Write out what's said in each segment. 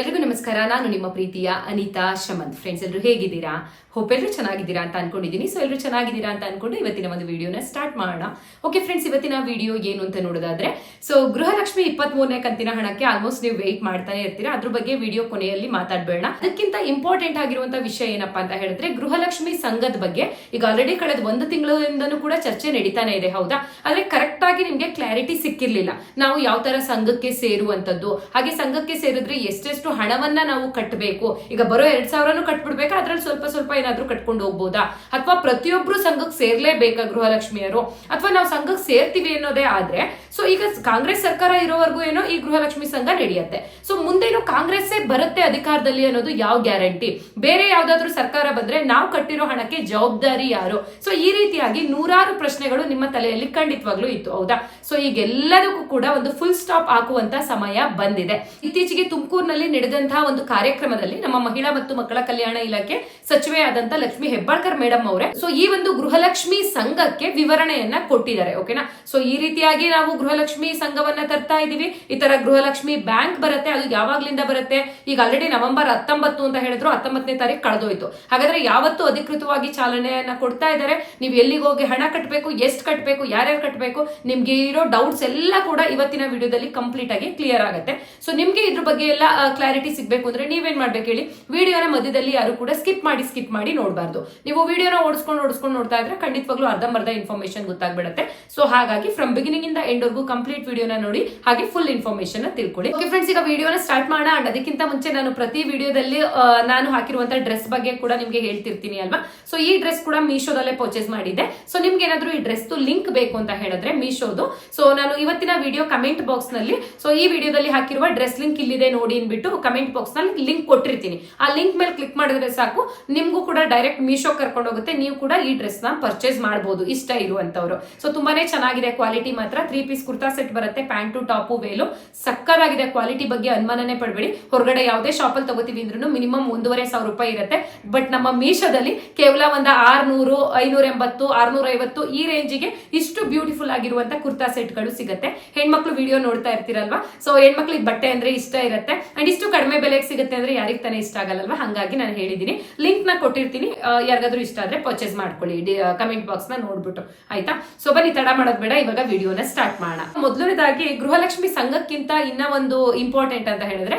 ಎಲ್ರಿಗೂ ನಮಸ್ಕಾರ. ನಾನು ನಿಮ್ಮ ಪ್ರೀತಿಯ ಅನಿತಾ ಶಮಂತ್ ಫ್ರೆಂಡ್ಸ್ ಎಲ್ಲರೂ ಹೇಗಿದ್ದೀರಾ? ಹೋಪ್ ಎಲ್ಲರೂ ಚೆನ್ನಾಗಿದ್ದೀರಾ ಅಂತ ಅನ್ಕೊಂಡಿದ್ದೀನಿ. ಸೊ ಎಲ್ಲರೂ ಚೆನ್ನಾಗಿದ್ದೀರಾ ಅಂತ ಅನ್ಕೊಂಡು ಇವತ್ತಿನ ಒಂದು ವಿಡಿಯೋನ ಸ್ಟಾರ್ಟ್ ಮಾಡೋಣ. ಓಕೆ ಫ್ರೆಂಡ್ಸ್ ಇವತ್ತಿನ ವಿಡಿಯೋ ಏನು ಅಂತ ನೋಡೋದಾದ್ರೆ ಸೊ ಗೃಹಲಕ್ಷ್ಮಿ ಇಪ್ಪತ್ತ್ ಮೂರನೇ ಕಂತಿನ ಹಣಕ್ಕೆ ಆಲ್ಮೋಸ್ಟ್ ನೀವು ವೆಯ್ಟ್ ಮಾಡ್ತಾನೆ ಇರ್ತೀರಾ. ಅದ್ರ ಬಗ್ಗೆ ವಿಡಿಯೋ ಕೊನೆಯಲ್ಲಿ ಮಾತಾಡಬೇಡ. ಅದಕ್ಕಿಂತ ಇಂಪಾರ್ಟೆಂಟ್ ಆಗಿರುವಂತ ವಿಷಯ ಏನಪ್ಪಾ ಅಂತ ಹೇಳಿದ್ರೆ, ಗೃಹಲಕ್ಷ್ಮಿ ಸಂಘದ ಬಗ್ಗೆ ಈಗ ಆಲ್ರೆಡಿ ಕಳೆದ ಒಂದು ತಿಂಗಳಿಂದನೂ ಕೂಡ ಚರ್ಚೆ ನಡೀತಾನೆ ಇದೆ, ಹೌದಾ? ಆದ್ರೆ ಕರೆಕ್ಟ್ ಆಗಿ ನಿಮ್ಗೆ ಕ್ಲಾರಿಟಿ ಸಿಕ್ಕಿರ್ಲಿಲ್ಲ. ನಾವು ಯಾವ ತರ ಸಂಘಕ್ಕೆ ಸೇರುವಂತದ್ದು ಹಾಗೆ ಸಂಘಕ್ಕೆ ಸೇರಿದ್ರೆ ಎಷ್ಟೆಷ್ಟು ಹಣವನ್ನ ನಾವು ಕಟ್ಟಬೇಕು ಈಗ ಬರೋ ಎರಡ್ ಸಾವಿರನು ಕಟ್ಬಿಡ್ಬೇಕಾ? ಅದ್ರಲ್ಲಿ ಸ್ವಲ್ಪ ಸ್ವಲ್ಪ ಏನಾದ್ರೂ ಕಟ್ಕೊಂಡು ಹೋಗ್ಬೋದಾ? ಅಥವಾ ಪ್ರತಿಯೊಬ್ರು ಸಂಘಕ್ಕೆ ಸೇರ್ಲೇಬೇಕಾ ಗೃಹಲಕ್ಷ್ಮಿಯರು? ಅಥವಾ ನಾವು ಸಂಘಕ್ಕೆ ಸೇರ್ತೀವಿ ಅನ್ನೋದೇ ಆದ್ರೆ ಸೊ ಈಗ ಕಾಂಗ್ರೆಸ್ ಸರ್ಕಾರ ಇರೋವರೆಗೂ ಏನೋ ಈ ಗೃಹಲಕ್ಷ್ಮಿ ಸಂಘ ನಡೆಯುತ್ತೆ. ಸೊ ಮುಂದೇನು ಕಾಂಗ್ರೆಸ್ಸೇ ಬರುತ್ತೆ ಅಧಿಕಾರದಲ್ಲಿ ಅನ್ನೋದು ಯಾವ ಗ್ಯಾರಂಟಿ? ಬೇರೆ ಯಾವ್ದಾದ್ರು ಸರ್ಕಾರ ಬಂದ್ರೆ ನಾವು ಕಟ್ಟಿರೋ ಹಣಕ್ಕೆ ಜವಾಬ್ದಾರಿ ಯಾರು? ಸೊ ಈ ರೀತಿಯಾಗಿ ನೂರಾರು ಪ್ರಶ್ನೆಗಳು ನಿಮ್ಮ ತಲೆಯಲ್ಲಿ ಖಂಡಿತವಾಗ್ಲೂ ಇತ್ತು, ಹೌದಾ? ಸೊ ಈಗೆಲ್ಲದಕ್ಕೂ ಕೂಡ ಒಂದು ಫುಲ್ ಸ್ಟಾಪ್ ಹಾಕುವಂತ ಸಮಯ ಬಂದಿದೆ. ಇತ್ತೀಚೆಗೆ ತುಮಕೂರಿನಲ್ಲಿ ನಡೆದಂತಹ ಒಂದು ಕಾರ್ಯಕ್ರಮದಲ್ಲಿ ನಮ್ಮ ಮಹಿಳಾ ಮತ್ತು ಮಕ್ಕಳ ಕಲ್ಯಾಣ ಇಲಾಖೆ ಸಚಿವೆ ಆದಂತ ಲಕ್ಷ್ಮಿ ಹೆಬ್ಬಾಳ್ಕರ್ ಮೇಡಮ್ ಅವರೇ ಸೊ ಈ ಒಂದು ಗೃಹಲಕ್ಷ್ಮಿ ಸಂಘಕ್ಕೆ ವಿವರಣೆಯನ್ನ ಕೊಟ್ಟಿದ್ದಾರೆ, ಓಕೆನಾ? ಸೊ ಈ ರೀತಿಯಾಗಿ ನಾವು ಗೃಹಲಕ್ಷ್ಮಿ ಸಂಘವನ್ನ ತರ್ತಾ ಇದೀವಿ. ಈ ತರ ಗೃಹಲಕ್ಷ್ಮಿ ಬ್ಯಾಂಕ್ ಬರುತ್ತೆ, ಅದು ಯಾವಾಗ್ಲಿಂದ ಬರುತ್ತೆ? ಈಗ ಆಲ್ರೆಡಿ ನವೆಂಬರ್ ಹತ್ತೊಂಬತ್ತು ಅಂತ ಹೇಳಿದ್ರು, ಹತ್ತೊಂಬತ್ತನೇ ತಾರೀಕು ಕಳೆದೋಯ್ತು. ಹಾಗಾದ್ರೆ ಯಾವತ್ತು ಅಧಿಕೃತವಾಗಿ ಚಾಲನೆಯನ್ನ ಕೊಡ್ತಾ ಇದ್ದಾರೆ ನೀವು ಎಲ್ಲಿಗೆ ಹೋಗಿ ಹಣ ಕಟ್ಟಬೇಕು ಎಷ್ಟು ಕಟ್ಟಬೇಕು ಯಾರ್ಯಾರು ಕಟ್ಟಬೇಕು ನಿಮ್ಗೆ ಇರೋ ಡೌಟ್ಸ್ ಎಲ್ಲ ಕೂಡ ಇವತ್ತಿನ ವಿಡಿಯೋದಲ್ಲಿ ಕಂಪ್ಲೀಟ್ ಆಗಿ ಕ್ಲಿಯರ್ ಆಗುತ್ತೆ. ಸೊ ನಿಮ್ಗೆ ಇದ್ರ ಬಗ್ಗೆ ಎಲ್ಲ ಕ್ಲಾರಿಟಿ ಸಿಗ್ಬೇಕು ಅಂದ್ರೆ ನೀವೇನ್ ಮಾಡ್ಬೇಕು ಹೇಳಿ? ವಿಡಿಯೋನ ಮಧ್ಯದಲ್ಲಿ ಯಾರು ಕೂಡ ಸ್ಕಿಪ್ ಮಾಡಿ ಸ್ಕಿಪ್ ಮಾಡಿ ನೋಡಬಾರ್ದು. ನೀವು ವಿಡಿಯೋನ ಓಡಿಸ್ಕೊಂಡು ಓಡಿಸ್ಕೊಂಡು ನೋಡ್ತಾ ಇದ್ರೆ ಖಂಡಿತವಾಗ್ಲೂ ಅರ್ಧಂಬರ್ಧ ಇನ್ಫಾರ್ಮೇಶನ್ ಗೊತ್ತಾಗ್ಬಿಡುತ್ತೆ. ಸೊ ಹಾಗಾಗಿ ಫ್ರಮ್ ಬಿಗಿನಿಂಗ್ ಇಂದ ಎಂಡ್ ವರ್ಗೂ ಕಂಪ್ಲೀಟ್ ವಿಡಿಯೋನ ನೋಡಿ, ಹಾಗೆ ಫುಲ್ ಇನ್ಫಾರ್ಮೇಶನ್ ತಿಳ್ಕೊಳ್ಳಿ. ಓಕೆ ಫ್ರೆಂಡ್ಸ್ ಈಗ ವಿಡಿಯೋನ ಸ್ಟಾರ್ಟ್ ಮಾಡೋಣ. ಅಂಡ್ ಅದಕ್ಕಿಂತ ಮುಂಚೆ ನಾನು ಪ್ರತಿ ವಿಡಿಯೋದಲ್ಲಿ ನಾನು ಹಾಕಿರುವಂತ ಡ್ರೆಸ್ ಬಗ್ಗೆ ಕೂಡ ನಿಮ್ಗೆ ಹೇಳ್ತಿರ್ತೀನಿ ಅಲ್ವಾ? ಸೊ ಈ ಡ್ರೆಸ್ ಕೂಡ ಮೀಶೋದಲ್ಲೇ ಪರ್ಚೇಸ್ ಮಾಡಿದ್ದೆ. ಸೊ ನಿಮ್ಗೆ ಏನಾದ್ರು ಈ ಡ್ರೆಸ್ ಲಿಂಕ್ ಬೇಕು ಅಂತ ಹೇಳಿದ್ರೆ ಮೀಶೋದು ಸೊ ನಾನು ಇವತ್ತಿನ ವಿಡಿಯೋ ಕಮೆಂಟ್ ಬಾಕ್ಸ್ನಲ್ಲಿ ಸೊ ಈ ವಿಡಿಯೋದಲ್ಲಿ ಹಾಕಿರುವ ಡ್ರೆಸ್ ಲಿಂಕ್ ಇಲ್ಲಿದೆ ನೋಡಿ ಅಂದ್ಬಿಟ್ಟು ಕಮೆಂಟ್ ಬಾಕ್ಸ್ನಲ್ಲಿ ಲಿಂಕ್ ಕೊಟ್ಟಿರ್ತೀನಿ. ಆ ಲಿಂಕ್ ಮೇಲೆ ಕ್ಲಿಕ್ ಮಾಡಿದ್ರೆ ಸಾಕು. ನಿಮ್ಗೂ ಕೂಡ ಡೈರೆಕ್ಟ್ ಮೀಶೋ ಕರ್ಕೊಂಡು ಹೋಗುತ್ತೆ. ನೀವು ಕೂಡ ಈ ಡ್ರೆಸ್ನ ಪರ್ಚೇಸ್ ಮಾಡಬಹುದು ಇಷ್ಟ ಇರುವಂತವ್ರು. ಸೊ ತುಂಬಾನೇ ಚೆನ್ನಾಗಿದೆ. ಕ್ವಾಲಿಟಿ ಮಾತ್ರ. ತ್ರೀ ಕುರ್ತಾ ಸೆಟ್ ಬರುತ್ತೆ ಪ್ಯಾಂಟು ಟಾಪು ವೇಲು ಸಕ್ಕರಾಗಿದೆ ಕ್ವಾಲಿಟಿ ಬಗ್ಗೆ ಅನುಮಾನನೇ ಪಡಬೇಡಿ. ಹೊರಗಡೆ ಯಾವುದೇ ಶಾಪಲ್ಲಿ ತಗೋತೀವಿ ಅಂದ್ರೂ ಮಿನಿಮಮ್ ಒಂದೂವರೆ ಸಾವಿರ ರೂಪಾಯಿ ಇರುತ್ತೆ. ಬಟ್ ನಮ್ಮ ಮೀಶೋದಲ್ಲಿ ಕೇವಲ ಒಂದು ಆರ್ನೂರು, ಐನೂರ ಎಂಬತ್ತು, ಆರ್ನೂರ ಐವತ್ತು ಈ ರೇಂಜಿಗೆ ಇಷ್ಟು ಬ್ಯೂಟಿಫುಲ್ ಆಗಿರುವಂತ ಕುರ್ತಾ ಸೆಟ್ಗಳು ಸಿಗುತ್ತೆ. ಹೆಣ್ಮಕ್ಳು ವಿಡಿಯೋ ನೋಡ್ತಾ ಇರ್ತೀರಲ್ವಾ? ಸೊ ಹೆಣ್ಮಕ್ಳಿಗೆ ಬಟ್ಟೆ ಅಂದ್ರೆ ಇಷ್ಟ ಇರುತ್ತೆ. ಅಂಡ್ ಇಷ್ಟು ಕಡಿಮೆ ಬೆಲೆಗೆ ಸಿಗುತ್ತೆ ಅಂದ್ರೆ ಯಾರಿಗೆ ತಾನೇ ಇಷ್ಟ ಆಗಲ್ವಾ ಹಂಗಾಗಿ ನಾನು ಹೇಳಿದೀನಿ. ಲಿಂಕ್ನ ಕೊಟ್ಟಿರ್ತೀನಿ. ಯಾರಿಗಾದ್ರೂ ಇಷ್ಟ ಆದ್ರೆ ಪರ್ಚೇಸ್ ಮಾಡ್ಕೊಳ್ಳಿ. ಕಮೆಂಟ್ ಬಾಕ್ಸ್ನ ನೋಡ್ಬಿಟ್ಟು. ಆಯ್ತಾ? ಸೊ ಬನ್ನಿ, ತಡ ಮಾಡೋದ್ ಬೇಡ. ಇವಾಗ ವಿಡಿಯೋನ ಸ್ಟಾರ್ಟ್ ಮಾಡೋಣ ಮೊದಲನೇದಾಗಿ ಗೃಹಲಕ್ಷ್ಮಿ ಸಂಘಕ್ಕಿಂತ ಇನ್ನ ಒಂದು ಇಂಪಾರ್ಟೆಂಟ್ ಅಂತ ಹೇಳಿದ್ರೆ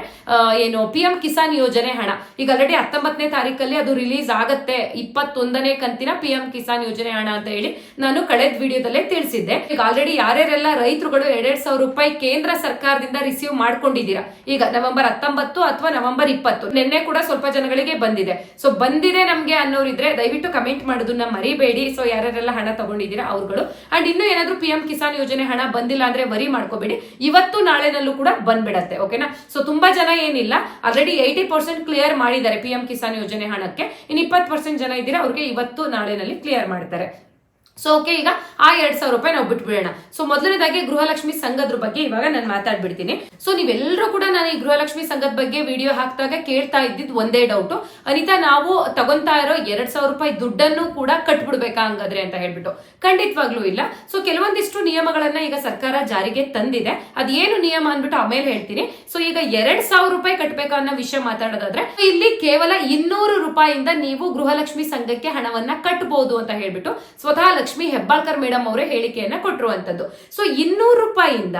ಏನು ಪಿ ಎಂ ಕಿಸಾನ್ ಯೋಜನೆ ಹಣ. ಈಗ ಆಲ್ರೆಡಿ ಹತ್ತೊಂಬತ್ತನೇ ತಾರೀಕಲ್ಲಿ ಅದು ರಿಲೀಸ್ ಆಗತ್ತೆ. ಇಪ್ಪತ್ತೊಂದನೇ ಕಂತಿನ ಪಿ ಎಂ ಕಿಸಾನ್ ಯೋಜನೆ ಹಣ ಅಂತ ಹೇಳಿ ನಾನು ಕಳೆದ ವಿಡಿಯೋದಲ್ಲೇ ತಿಳಿಸಿದ್ದೆ. ಈಗ ಆಲ್ರೆಡಿ ಯಾರ್ಯಾರೆಲ್ಲ ರೈತರುಗಳು ಎರಡ್ ಸಾವಿರ ರೂಪಾಯಿ ಕೇಂದ್ರ ಸರ್ಕಾರದಿಂದ ರಿಸೀವ್ ಮಾಡ್ಕೊಂಡಿದ್ದೀರಾ? ಈಗ ನವೆಂಬರ್ ಹತ್ತೊಂಬತ್ತು ಅಥವಾ ನವೆಂಬರ್ ಇಪ್ಪತ್ತು. ನಿನ್ನೆ ಕೂಡ ಸ್ವಲ್ಪ ಜನಗಳಿಗೆ ಬಂದಿದೆ. ಸೊ ಬಂದಿದೆ ನಮ್ಗೆ ಅನ್ನೋರಿದ್ರೆ ದಯವಿಟ್ಟು ಕಮೆಂಟ್ ಮಾಡೋದನ್ನ ಮರಿಬೇಡಿ. ಸೊ ಯಾರ್ಯಾರೆಲ್ಲ ಹಣ ತಗೊಂಡಿದ್ದೀರಾ ಅವ್ರುಗಳು. ಅಂಡ್ ಇನ್ನು ಏನಾದ್ರು ಪಿ ಎಂ ಕಿಸಾನ್ ಯೋಜನೆ ಹಣ ಬಂದಿಲ್ಲ ಅಂದ್ರೆ ವರಿ ಮಾಡ್ಕೋಬೇಡಿ. ಇವತ್ತು ನಾಳೆನಲ್ಲೂ ಕೂಡ ಬಂದ್ಬಿಡತ್ತೆ ಓಕೆನಾ ಸೊ ತುಂಬಾ ಜನ ಏನಿಲ್ಲ ಆಲ್ರೆಡಿ ಏಯ್ಟಿ ಪರ್ಸೆಂಟ್ ಕ್ಲಿಯರ್ ಮಾಡಿದ್ದಾರೆ ಪಿ ಎಂ ಕಿಸಾನ್ ಯೋಜನೆ ಹಣಕ್ಕೆ. ಇನ್ನು ಇಪ್ಪತ್ತು ಪರ್ಸೆಂಟ್ ಜನ ಇದ್ದೀರಾ, ಅವ್ರಿಗೆ ಇವತ್ತು ನಾಳೆನಲ್ಲಿ ಕ್ಲಿಯರ್ ಮಾಡ್ತಾರೆ. ಸೊ ಓಕೆ ಈಗ ಆ ಎರಡ್ ಸಾವಿರ ರೂಪಾಯಿ ನಾವು ಬಿಟ್ಬಿಡೋಣ. ಸೊ ಮೊದಲನೇದಾಗಿ ಗೃಹಲಕ್ಷ್ಮಿ ಸಂಘದ್ರ ಬಗ್ಗೆ ಇವಾಗ ನಾನು ಮಾತಾಡ್ಬಿಡ್ತೀನಿ. ಸೊ ನೀವೆಲ್ಲರೂ ಕೂಡ ನಾನು ಈ ಗೃಹಲಕ್ಷ್ಮಿ ಸಂಘದ ಬಗ್ಗೆ ವಿಡಿಯೋ ಹಾಕಿದಾಗ ಕೇಳ್ತಾ ಇದ್ದಿದ್ದು ಒಂದೇ ಡೌಟ್ ಅನಿತಾ, ನಾವು ತಗೊಂತಾ ಇರೋ ಎರಡ್ ಸಾವಿರ ರೂಪಾಯಿ ದುಡ್ಡನ್ನು ಕೂಡ ಕಟ್ಬಿಡ್ಬೇಕಾ ಹಂಗಾದ್ರೆ ಅಂತ ಹೇಳ್ಬಿಟ್ಟು. ಖಂಡಿತವಾಗ್ಲೂ ಇಲ್ಲ. ಸೊ ಕೆಲವೊಂದಿಷ್ಟು ನಿಯಮಗಳನ್ನ ಈಗ ಸರ್ಕಾರ ಜಾರಿಗೆ ತಂದಿದೆ. ಅದೇನು ನಿಯಮ ಅಂದ್ಬಿಟ್ಟು ಆಮೇಲೆ ಹೇಳ್ತೀನಿ. ಸೊ ಈಗ ಎರಡ್ ಸಾವಿರ ರೂಪಾಯಿ ಕಟ್ಬೇಕಾ ಅನ್ನೋ ವಿಷಯ ಮಾತಾಡೋದಾದ್ರೆ, ಇಲ್ಲಿ ಕೇವಲ ಇನ್ನೂರು ರೂಪಾಯಿಂದ ನೀವು ಗೃಹಲಕ್ಷ್ಮಿ ಸಂಘಕ್ಕೆ ಹಣವನ್ನ ಕಟ್ಬಹುದು ಅಂತ ಹೇಳ್ಬಿಟ್ಟು ಸ್ವತಃ ಲಕ್ಷ್ಮಿ ಹೆಬ್ಬಾಳ್ಕರ್ ಮೇಡಮ್ ಅವರೇ ಹೇಳಿಕೆಯನ್ನ ಕೊಟ್ಟಿರುವಂತದ್ದು. ಸೊ ಇನ್ನೂರು ರೂಪಾಯಿಯಿಂದ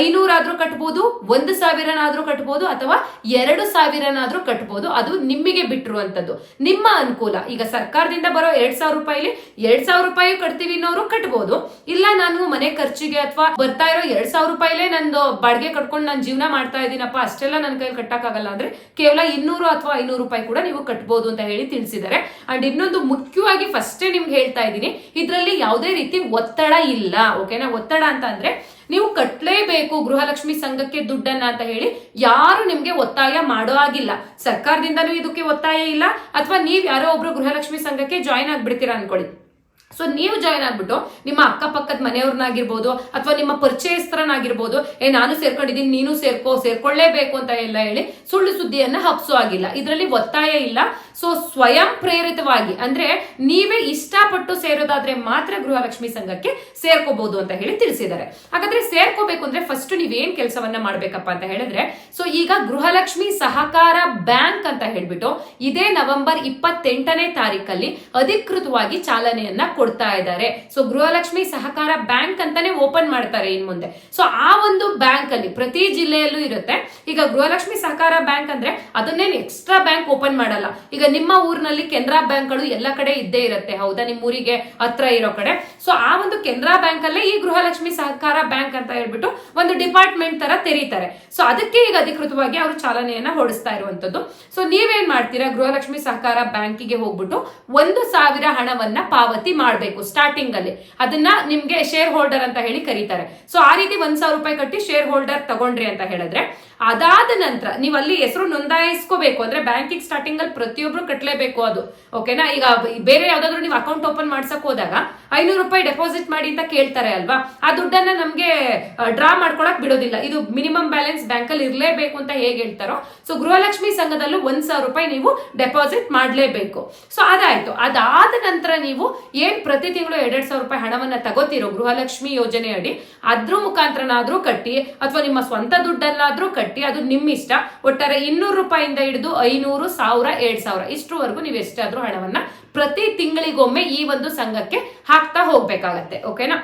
ಐನೂರಾದ್ರೂ ಕಟ್ಬಹುದು ಒಂದು ಸಾವಿರನಾದ್ರೂ ಕಟ್ಬಹುದು ಅಥವಾ ಎರಡು ಸಾವಿರನಾದ್ರೂ ಕಟ್ಬಹುದು ಅದು ನಿಮಗೆ ಬಿಟ್ಟಿರುವಂತದ್ದು. ನಿಮ್ಮ ಅನುಕೂಲ, ಈಗ ಸರ್ಕಾರದಿಂದ ಬರೋ ಎರಡ್ ಸಾವಿರ ರೂಪಾಯಿಲಿ ಎರಡ್ ಸಾವಿರ ರೂಪಾಯಿ ಕಟ್ತೀವಿ ಅನ್ನೋರು ಕಟ್ಬಹುದು ಇಲ್ಲ ನಾನು ಮನೆ ಖರ್ಚಿಗೆ ಅಥವಾ ಬರ್ತಾ ಇರೋ ಎರಡ್ ಸಾವಿರ ರೂಪಾಯಿಲೇ ನಂದು ಬಾಡಿಗೆ ಕಟ್ಕೊಂಡು ನಾನು ಜೀವನ ಮಾಡ್ತಾ ಇದ್ದೀನಪ್ಪ, ಅಷ್ಟೆಲ್ಲ ನನ್ನ ಕೈಯಲ್ಲಿ ಕಟ್ಟಕ್ಕಾಗಲ್ಲ ಅಂದ್ರೆ ಕೇವಲ ಇನ್ನೂರು ಅಥವಾ ಐನೂರು ರೂಪಾಯಿ ಕೂಡ ನೀವು ಕಟ್ಬಹುದು ಅಂತ ಹೇಳಿ ತಿಳಿಸಿದ್ದಾರೆ. ಅಂಡ್ ಇನ್ನೊಂದು ಮುಖ್ಯವಾಗಿ ಫಸ್ಟೇ ನಿಮ್ಗೆ ಹೇಳ್ತಾ ಇದ್ದೀನಿ, ಇದರಲ್ಲಿ ಯಾವುದೇ ರೀತಿ ಒತ್ತಡ ಇಲ್ಲ ಓಕೆನಾ ಒತ್ತಡ ಅಂತ ಅಂದ್ರೆ ನೀವು ಕಟ್ಟಲೇಬೇಕು ಗೃಹಲಕ್ಷ್ಮಿ ಸಂಘಕ್ಕೆ ದುಡ್ಡನ್ನ ಅಂತ ಹೇಳಿ ಯಾರು ನಿಮ್ಗೆ ಒತ್ತಾಯ ಮಾಡೋ ಆಗಿಲ್ಲ ಸರ್ಕಾರದಿಂದಲೂ ಇದಕ್ಕೆ ಒತ್ತಾಯ ಇಲ್ಲ, ಅಥವಾ ನೀವ್ ಯಾರೋ ಒಬ್ರು ಗೃಹಲಕ್ಷ್ಮಿ ಸಂಘಕ್ಕೆ ಜಾಯಿನ್ ಆಗ್ಬಿಡ್ತೀರಾ ಅನ್ಕೊಳ್ಳಿ. ಸೊ ನೀವು ಜಾಯ್ನ್ ಆಗ್ಬಿಟ್ಟು ನಿಮ್ಮ ಅಕ್ಕಪಕ್ಕದ ಮನೆಯವ್ರನ್ನಾಗಿರ್ಬೋದು ಅಥವಾ ನಿಮ್ಮ ಪರಿಚಯಸ್ಥರನ್ನಾಗಿರ್ಬೋದು, ಏ, ನಾನು ಸೇರ್ಕೊಂಡಿದ್ದೀನಿ, ನೀನು ಸೇರ್ಕೋ, ಸೇರ್ಕೊಳ್ಳೇಬೇಕು ಅಂತ ಎಲ್ಲ ಹೇಳಿ ಸುಳ್ಳು ಸುದ್ದಿಯನ್ನ ಹಬ್ಸೋ ಆಗಿಲ್ಲ ಇದರಲ್ಲಿ ಒತ್ತಾಯ ಇಲ್ಲ. ಸೊ ಸ್ವಯಂ ಪ್ರೇರಿತವಾಗಿ, ಅಂದ್ರೆ ನೀವೇ ಇಷ್ಟಪಟ್ಟು ಸೇರೋದಾದ್ರೆ ಮಾತ್ರ ಗೃಹಲಕ್ಷ್ಮಿ ಸಂಘಕ್ಕೆ ಸೇರ್ಕೋಬಹುದು ಅಂತ ಹೇಳಿ ತಿಳಿಸಿದ್ದಾರೆ. ಹಾಗಾದ್ರೆ ಸೇರ್ಕೋಬೇಕು ಅಂದ್ರೆ ಫಸ್ಟ್ ನೀವೇನ್ ಕೆಲಸವನ್ನ ಮಾಡ್ಬೇಕಪ್ಪ ಅಂತ ಹೇಳಿದ್ರೆ ಸೊ ಈಗ ಗೃಹಲಕ್ಷ್ಮಿ ಸಹಕಾರ ಬ್ಯಾಂಕ್ ಅಂತ ಹೇಳ್ಬಿಟ್ಟು ಇದೇ ನವೆಂಬರ್ ಇಪ್ಪತ್ತೆಂಟನೇ ತಾರೀಕಲ್ಲಿ ಅಧಿಕೃತವಾಗಿ ಚಾಲನೆಯನ್ನ ಕೊಡ್ತಾ ಇದ್ದಾರೆ. ಸೊ ಗೃಹಲಕ್ಷ್ಮಿ ಸಹಕಾರ ಬ್ಯಾಂಕ್ ಅಂತಾನೆ ಓಪನ್ ಮಾಡ್ತಾರೆ ಇನ್ ಮುಂದೆ. ಸೊ ಆ ಒಂದು ಬ್ಯಾಂಕ್ ಅಲ್ಲಿ ಪ್ರತಿ ಜಿಲ್ಲೆಯಲ್ಲೂ ಇರುತ್ತೆ. ಈಗ ಗೃಹಲಕ್ಷ್ಮಿ ಸಹಕಾರ ಬ್ಯಾಂಕ್ ಅಂದ್ರೆ ಅದನ್ನೇನು ಎಕ್ಸ್ಟ್ರಾ ಬ್ಯಾಂಕ್ ಓಪನ್ ಮಾಡಲ್ಲ. ಈಗ ನಿಮ್ಮ ಊರಿನಲ್ಲಿ ಕೆನರಾ ಬ್ಯಾಂಕ್ಗಳು ಎಲ್ಲ ಕಡೆ ಇದ್ದೇ ಇರುತ್ತೆ. ಹೌದಾ? ನಿಮ್ಮ ಊರಿಗೆ ಹತ್ರ ಇರೋ ಕಡೆ. ಸೊ ಆ ಒಂದು ಕೆನರಾ ಬ್ಯಾಂಕ್ ಅಲ್ಲೇ ಈ ಗೃಹಲಕ್ಷ್ಮಿ ಸಹಕಾರ ಬ್ಯಾಂಕ್ ಅಂತ ಹೇಳ್ಬಿಟ್ಟು ಒಂದು ಡಿಪಾರ್ಟ್ಮೆಂಟ್ ತರ ತೆರೀತಾರೆ. ಸೊ ಅದಕ್ಕೆ ಈಗ ಅಧಿಕೃತವಾಗಿ ಅವರು ಚಾಲನೆಯನ್ನ ಹೊಡಿಸ್ತಾ ಇರುವಂತದ್ದು. ಸೊ ನೀವೇನ್ ಮಾಡ್ತೀರಾ? ಗೃಹಲಕ್ಷ್ಮಿ ಸಹಕಾರ ಬ್ಯಾಂಕಿಗೆ ಹೋಗ್ಬಿಟ್ಟು ಒಂದು ಸಾವಿರ ಹಣವನ್ನ ಪಾವತಿ ಮಾಡಬೇಕು ಸ್ಟಾರ್ಟಿಂಗ್ ಅಲ್ಲಿ. ಅದನ್ನ ನಿಮ್ಗೆ ಶೇರ್ ಹೋಲ್ಡರ್ ಅಂತ ಹೇಳಿ ಕರೀತಾರೆ. ಸೊ ಆ ರೀತಿ ಒಂದ್ ಸಾವಿರ ರೂಪಾಯಿ ಕಟ್ಟಿ ಶೇರ್ ಹೋಲ್ಡರ್ ತಗೊಂಡ್ರಿ ಅಂತ ಹೇಳಿದ್ರೆ, ಅದಾದ ನಂತರ ನೀವು ಅಲ್ಲಿ ಹೆಸರು ನೋಂದಾಯಿಸ್ಕೋಬೇಕು. ಅಂದ್ರೆ ಬ್ಯಾಂಕಿಂಗ್ ಸ್ಟಾರ್ಟಿಂಗ್ ಅಲ್ಲಿ ಪ್ರತಿಯೊಬ್ರು ಕಟ್ಟಲೇಬೇಕು ಅದು. ಓಕೆನಾ ಈಗ ಬೇರೆ ಯಾವ್ದಾದ್ರು ನೀವು ಅಕೌಂಟ್ ಓಪನ್ ಮಾಡ್ಸಕ್ ಹೋದಾಗ ಐನೂರು ರೂಪಾಯಿ ಡೆಪಾಸಿಟ್ ಮಾಡಿ ಅಂತ ಕೇಳ್ತಾರೆ ಅಲ್ವಾ? ಆ ದುಡ್ಡನ್ನ ನಮ್ಗೆ ಡ್ರಾ ಮಾಡ್ಕೊಳಕ್ ಬಿಡೋದಿಲ್ಲ. ಇದು ಮಿನಿಮಮ್ ಬ್ಯಾಲೆನ್ಸ್ ಬ್ಯಾಂಕ್ ಅಲ್ಲಿ ಇರಲೇಬೇಕು ಅಂತ ಹೇಗೆ ಹೇಳ್ತಾರೋ? ಸೊ ಗೃಹಲಕ್ಷ್ಮಿ ಸಂಘದಲ್ಲೂ ಒಂದ್ ಸಾವಿರ ರೂಪಾಯಿ ನೀವು ಡೆಪಾಸಿಟ್ ಮಾಡ್ಲೇಬೇಕು. ಸೊ ಅದಾಯ್ತು. ಅದಾದ ನಂತರ ನೀವು ಏನ್ ಪ್ರತಿ ತಿಂಗಳು ಎರಡೆರಡು ಸಾವಿರ ರೂಪಾಯಿ ಹಣವನ್ನ ತಗೋತಿರೋ ಗೃಹಲಕ್ಷ್ಮಿ ಯೋಜನೆ ಅಡಿ ಅದ್ರ ಮುಖಾಂತರನಾದ್ರೂ ಕಟ್ಟಿ, ಅಥವಾ ನಿಮ್ಮ ಸ್ವಂತ ದುಡ್ಡಲ್ಲಾದ್ರೂ ಕಟ್ಟಿ, ಅದು ನಿಮ್ಮ ಇಷ್ಟ ಒಟ್ಟಾರೆ ಇನ್ನೂರು ರೂಪಾಯಿಂದ ಹಿಡಿದು ಐನೂರು, ಸಾವಿರ, ಎರಡ್ ಸಾವಿರ ಇಷ್ಟರವರೆಗೂ ನೀವು ಎಷ್ಟಾದ್ರೂ ಹಣವನ್ನ ಪ್ರತಿ ತಿಂಗಳಿಗೊಮ್ಮೆ ಈ ಒಂದು ಸಂಘಕ್ಕೆ ಹಾಕ್ತಾ ಹೋಗ್ಬೇಕಾಗತ್ತೆ ಓಕೆನಾ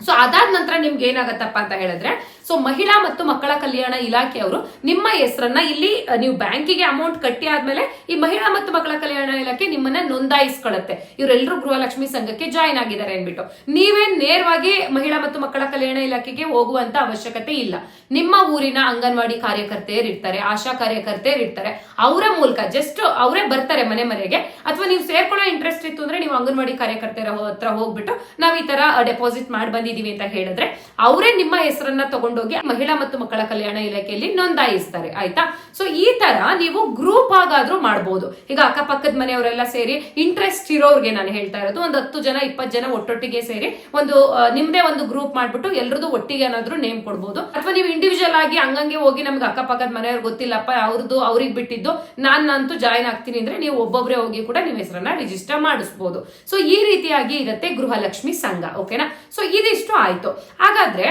ಸೊ ಅದಾದ ನಂತರ ನಿಮ್ಗೆ ಏನಾಗತ್ತಪ್ಪ ಅಂತ ಹೇಳಿದ್ರೆ ಸೊ ಮಹಿಳಾ ಮತ್ತು ಮಕ್ಕಳ ಕಲ್ಯಾಣ ಇಲಾಖೆಯವರು ನಿಮ್ಮ ಹೆಸರನ್ನ ಇಲ್ಲಿ ನೀವು ಬ್ಯಾಂಕಿಗೆ ಅಮೌಂಟ್ ಕಟ್ಟಿ ಆದ್ಮೇಲೆ ಈ ಮಹಿಳಾ ಮತ್ತು ಮಕ್ಕಳ ಕಲ್ಯಾಣ ಇಲಾಖೆ ನಿಮ್ಮನ್ನ ನೋಂದಾಯಿಸ್ಕೊಳ್ಳುತ್ತೆ ಇವರೆಲ್ಲರೂ ಗೃಹಲಕ್ಷ್ಮಿ ಸಂಘಕ್ಕೆ ಜಾಯಿನ್ ಆಗಿದ್ದಾರೆ ಅನ್ಬಿಟ್ಟು ನೀವೇ ನೇರವಾಗಿ ಮಹಿಳಾ ಮತ್ತು ಮಕ್ಕಳ ಕಲ್ಯಾಣ ಇಲಾಖೆಗೆ ಹೋಗುವಂತ ಅವಶ್ಯಕತೆ ಇಲ್ಲ. ನಿಮ್ಮ ಊರಿನ ಅಂಗನವಾಡಿ ಕಾರ್ಯಕರ್ತೆಯರು ಇರ್ತಾರೆ, ಆಶಾ ಕಾರ್ಯಕರ್ತೆಯರು ಇರ್ತಾರೆ. ಅವರ ಮೂಲಕ ಜಸ್ಟ್ ಅವರೇ ಬರ್ತಾರೆ ಮನೆ ಮನೆಗೆ. ಅಥವಾ ನೀವು ಸೇರ್ಕೊಳ್ಳೋ ಇಂಟ್ರೆಸ್ಟ್ ಇತ್ತು ಅಂದ್ರೆ ನೀವು ಅಂಗನವಾಡಿ ಕಾರ್ಯಕರ್ತೆಯರ ಹತ್ರ ಹೋಗ್ಬಿಟ್ಟು ನಾವ್ ಈ ತರ ಡೆಪಾಸಿಟ್ ಮಾಡಿ ಬಂದಿದೀವಿ ಅಂತ ಹೇಳಿದ್ರೆ ಅವರೇ ನಿಮ್ಮ ಹೆಸರನ್ನ ತಗೊಂಡೋಗಿ ಮಹಿಳಾ ಮತ್ತು ಮಕ್ಕಳ ಕಲ್ಯಾಣ ಇಲಾಖೆಯಲ್ಲಿ ನೋಂದಾಯಿಸ್ತಾರೆ, ಆಯ್ತಾ? ಸೊ ಈ ತರ ನೀವು ಗ್ರೂಪ್ ಆಗಾದ್ರೂ ಮಾಡಬಹುದು ಈಗ ಅಕ್ಕಪಕ್ಕದ ಮನೆಯವರೆಲ್ಲ ಸೇರಿ ಇಂಟ್ರೆಸ್ಟ್ ಇರೋರ್ಗೆ ನಾನು ಹೇಳ್ತಾ ಇರೋದು, ಒಂದು ಹತ್ತು ಜನ, ಇಪ್ಪತ್ತು ಜನ ಒಟ್ಟೊಟ್ಟಿಗೆ ಸೇರಿ ಒಂದು ನಿಮ್ದೇ ಒಂದು ಗ್ರೂಪ್ ಮಾಡ್ಬಿಟ್ಟು ಎಲ್ರದ್ದು ಒಟ್ಟಿಗೆ ಏನಾದ್ರೂ ನೇಮ್ ಕೊಡ್ಬೋದು. ಅಥವಾ ನೀವು ಇಂಡಿವಿಜುವಲ್ ಆಗಿ ಹಂಗಂಗೆ ಹೋಗಿ ನಮ್ಗೆ ಅಕ್ಕಪಕ್ಕದ ಮನೆಯವ್ರು ಗೊತ್ತಿಲ್ಲಪ್ಪ, ಅವ್ರದ್ದು ಅವ್ರಿಗೆ ಬಿಟ್ಟಿದ್ದು, ನಾನ್ ನಂತೂ ಜಾಯ್ನ್ ಆಗ್ತೀನಿ ಅಂದ್ರೆ ನೀವು ಒಬ್ಬೊಬ್ಬರೇ ಹೋಗಿ ಕೂಡ ನಿಮ್ಮ ಹೆಸರನ್ನ ರಿಜಿಸ್ಟರ್ ಮಾಡಿಸ್ಬೋದು. ಸೊ ಈ ರೀತಿಯಾಗಿ ಇರುತ್ತೆ ಗೃಹಲಕ್ಷ್ಮಿ ಸಂಘ ಓಕೆನಾ ಸೊ ಇದಿಷ್ಟು ಆಯ್ತು. ಹಾಗಾದ್ರೆ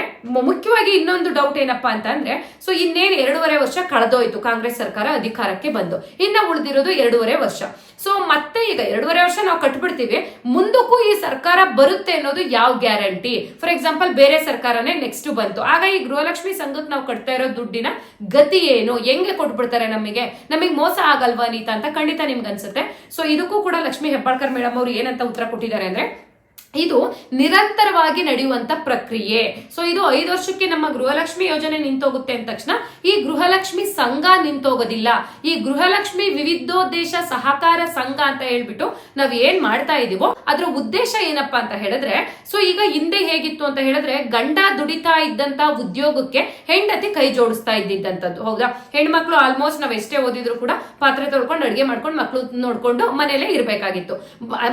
ಮುಖ್ಯವಾಗಿ ಇನ್ನೊಂದು ಡೌಟ್ ಏನಪ್ಪಾ ಅಂತಂದ್ರೆ ಸೊ ಇನ್ನೇನು ಎರಡೂವರೆ ವರ್ಷ ಕಳೆದೋಯ್ತು. ಕಾಂಗ್ರೆಸ್ ಸರ್ಕಾರ ಅಧಿಕಾರಕ್ಕೆ ಬಂದು. ಇನ್ನ ಉಳಿದಿರೋದು ಎರಡೂವರೆ ವರ್ಷ. ಸೊ ಮತ್ತೆ ಈಗ ಎರಡೂವರೆ ವರ್ಷ ನಾವು ಕಟ್ಬಿಡ್ತೀವಿ. ಮುಂದಕ್ಕೂ ಈ ಸರ್ಕಾರ ಬರುತ್ತೆ ಅನ್ನೋದು ಯಾವ ಗ್ಯಾರಂಟಿ? ಫಾರ್ ಎಕ್ಸಾಂಪಲ್ ಬೇರೆ ಸರ್ಕಾರನೇ ನೆಕ್ಸ್ಟ್ ಬಂತು. ಆಗ ಈ ಗೃಹಲಕ್ಷ್ಮಿ ಸಂಘಕ್ಕೆ ನಾವು ಕಟ್ತಾ ಇರೋ ದುಡ್ಡಿನ ಗತಿ ಏನು? ಹೆಂಗೆ ಕೊಟ್ಬಿಡ್ತಾರೆ ನಮಗೆ? ನಮಗೆ ಮೋಸ ಆಗಲ್ವಾ ನೀತಾ ಅಂತ ಖಂಡಿತ ನಿಮ್ಗೆ ಅನ್ಸುತ್ತೆ ಸೊ ಇದಕ್ಕೂ ಕೂಡ ಲಕ್ಷ್ಮಿ ಹೆಬ್ಬಾಳ್ಕರ್ ಮೇಡಮ್ ಅವರು ಏನಂತ ಉತ್ತರ ಕೊಟ್ಟಿದ್ದಾರೆ ಅಂದ್ರೆ ಇದು ನಿರಂತರವಾಗಿ ನಡೆಯುವಂತ ಪ್ರಕ್ರಿಯೆ. ಸೊ ಇದು ಐದು ವರ್ಷಕ್ಕೆ ನಮ್ಮ ಗೃಹಲಕ್ಷ್ಮಿ ಯೋಜನೆ ನಿಂತೋಗುತ್ತೆ ಅಂದ ತಕ್ಷಣ ಈ ಗೃಹಲಕ್ಷ್ಮಿ ಸಂಘ ನಿಂತೋಗೋದಿಲ್ಲ. ಈ ಗೃಹಲಕ್ಷ್ಮಿ ವಿವಿಧೋದ್ದೇಶ ಸಹಕಾರ ಸಂಘ ಅಂತ ಹೇಳ್ಬಿಟ್ಟು ನಾವ್ ಏನ್ ಮಾಡ್ತಾ ಇದೀವೋ ಅದ್ರ ಉದ್ದೇಶ ಏನಪ್ಪಾ ಅಂತ ಹೇಳಿದ್ರೆ ಸೊ ಈಗ ಹಿಂದೆ ಹೇಗಿತ್ತು ಅಂತ ಹೇಳಿದ್ರೆ ಗಂಡ ದುಡಿತಾ ಇದ್ದಂತ ಉದ್ಯೋಗಕ್ಕೆ ಹೆಂಡತಿ ಕೈ ಜೋಡಿಸ್ತಾ ಇದ್ದಿದ್ದಂಥದ್ದು ಹೌದಾ ಹೆಣ್ಮಕ್ಳು ಆಲ್ಮೋಸ್ಟ್ ನಾವ್ ಎಷ್ಟೇ ಓದಿದ್ರು ಕೂಡ ಪಾತ್ರೆ ತೊಳ್ಕೊಂಡು ಅಡ್ಗೆ ಮಾಡ್ಕೊಂಡು ಮಕ್ಳು ನೋಡ್ಕೊಂಡು ಮನೇಲೆ ಇರ್ಬೇಕಾಗಿತ್ತು.